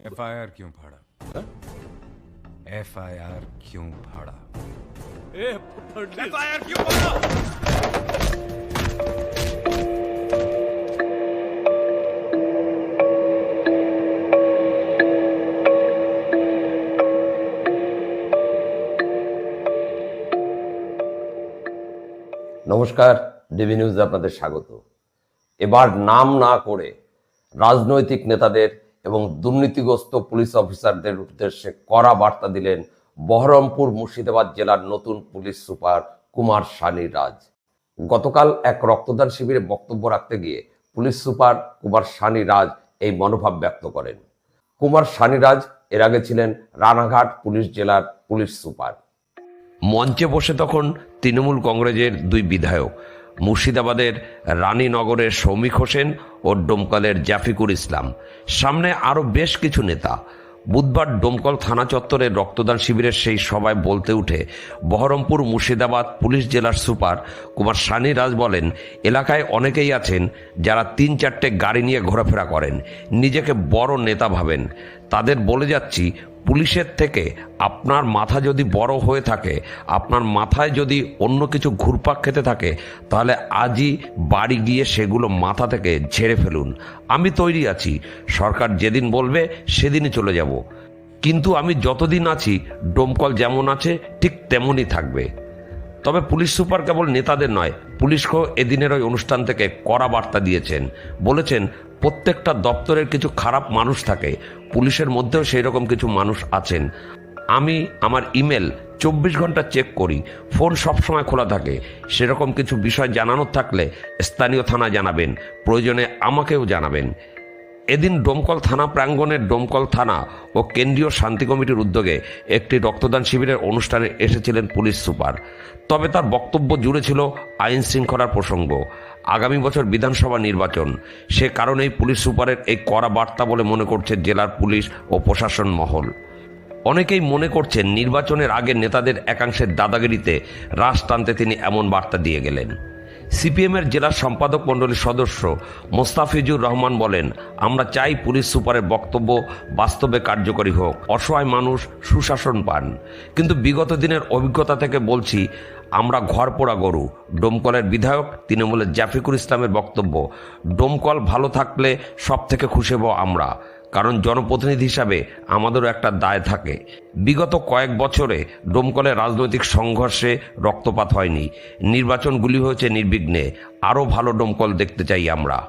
FIR क्यों फाड़ा FIR क्यों फाड़ा एफआईआर क्यों फाड़ा নমস্কার ডিবি নিউজে আপনাদের স্বাগত এবার নাম না করে রাজনৈতিক নেতাদের এবং দুর্নীতিগ্রস্ত পুলিশ অফিসারদের উদ্দেশ্যে কড়া বার্তা দিলেন বহরমপুর মুর্শিদাবাদ জেলার নতুন পুলিশ সুপার কুমার সানি রাজ। গতকাল এক রক্তদান শিবিরে বক্তব্য রাখতে গিয়ে পুলিশ সুপার কুমার সানি রাজ এই মনোভাব ব্যক্ত করেন। কুমার সানি রাজ এর আগে ছিলেন রানাঘাট পুলিশ জেলার পুলিশ সুপার মঞ্চে বসে তখন তৃণমূল কংগ্রেসের দুই বিধায়ক মুর্শিদাবাদের রানীনগরের সৌমিক হোসেন ও ডোমকলের জাফিকুর ইসলাম। সামনে আরও বেশ কিছু নেতা। বুধবার ডোমকল থানা চত্বরে রক্তদান শিবিরের সেই সভায় বলতে উঠে বহরমপুর মুর্শিদাবাদ পুলিশ জেলার সুপার কুমার সানি রাজ বলেন, এলাকায় অনেকেই আছেন যারা তিন চারটে গাড়ি নিয়ে ঘোরাফেরা করেন। নিজেকে বড় নেতা ভাবেন। তাদের বলে যাচ্ছি পুলিশের থেকে আপনার মাথা যদি বড় হয়ে থাকে, আপনার মাথায় যদি অন্য কিছু ঘুরপাক খেতে থাকে, তাহলে আজই বাড়ি গিয়ে সেগুলো মাথা থেকে ঝেড়ে ফেলুন। আমি তৈরি আছি। সরকার যেদিন বলবে, সেদিনই চলে যাব। কিন্তু আমি যতদিন আছি, ডোমকল যেমন আছে, ঠিক তেমনই থাকবে। তবে পুলিশ সুপার কেবল নেতাদের নয় পুলিশকেও এদিনের ওই অনুষ্ঠান থেকে কড়া বার্তা দিয়েছেন। বলেছেন, প্রত্যেকটা দপ্তরের কিছু খারাপ মানুষ থাকে পুলিশের মধ্যেও সেই রকম কিছু মানুষ আছেন। আমি আমার ইমেল চব্বিশ ঘণ্টা চেক করি, ফোন সবসময় খোলা থাকে। সেরকম কিছু বিষয় জানানোর থাকলে স্থানীয় থানা জানাবেন, প্রয়োজনে আমাকেও জানাবেন। এদিন ডোমকল থানা প্রাঙ্গণের ডোমকল থানা ও কেন্দ্রীয় শান্তি কমিটির উদ্যোগে একটি রক্তদান শিবিরের অনুষ্ঠানে এসেছিলেন পুলিশ সুপার। তবে তার বক্তব্য জুড়ে ছিল আইন শৃঙ্খলার প্রসঙ্গ। আগামী বছর বিধানসভা নির্বাচন। সে কারণেই পুলিশ সুপারের এই কড়া বার্তা বলে মনে করছে জেলার পুলিশ ও প্রশাসন মহল। অনেকেই মনে করছেন নির্বাচনের আগে নেতাদের একাংশের দাদাগিরিতে রাশ টানতে তিনি এমন বার্তা দিয়ে গেলেন। সিপিএমের জেলা সম্পাদক মণ্ডলীর সদস্য মোস্তাফিজুর রহমান বলেন, আমরা চাই পুলিশ সুপারের বক্তব্য বাস্তবে কার্যকরী হোক, অসহায় মানুষ সুশাসন পান। কিন্তু বিগত দিনের অভিজ্ঞতা থেকে বলছি, আমরা ঘর পোড়া গরু। ডোমকলের বিধায়ক তৃণমূলের জাফিকুর ইসলামের বক্তব্য, ডোমকল ভালো থাকলে সব থেকে খুশি হব আমরা। কারণ জনপ্রতিনিধি হিসাবে আমাদেরও একটা দায় থাকে। বিগত কয়েক বছরে ডোমকলে রাজনৈতিক সংঘর্ষে রক্তপাত হয়নি। নির্বাচনগুলি হয়েছে নির্বিঘ্নে। আরও ভালো ডোমকল দেখতে চাই আমরা।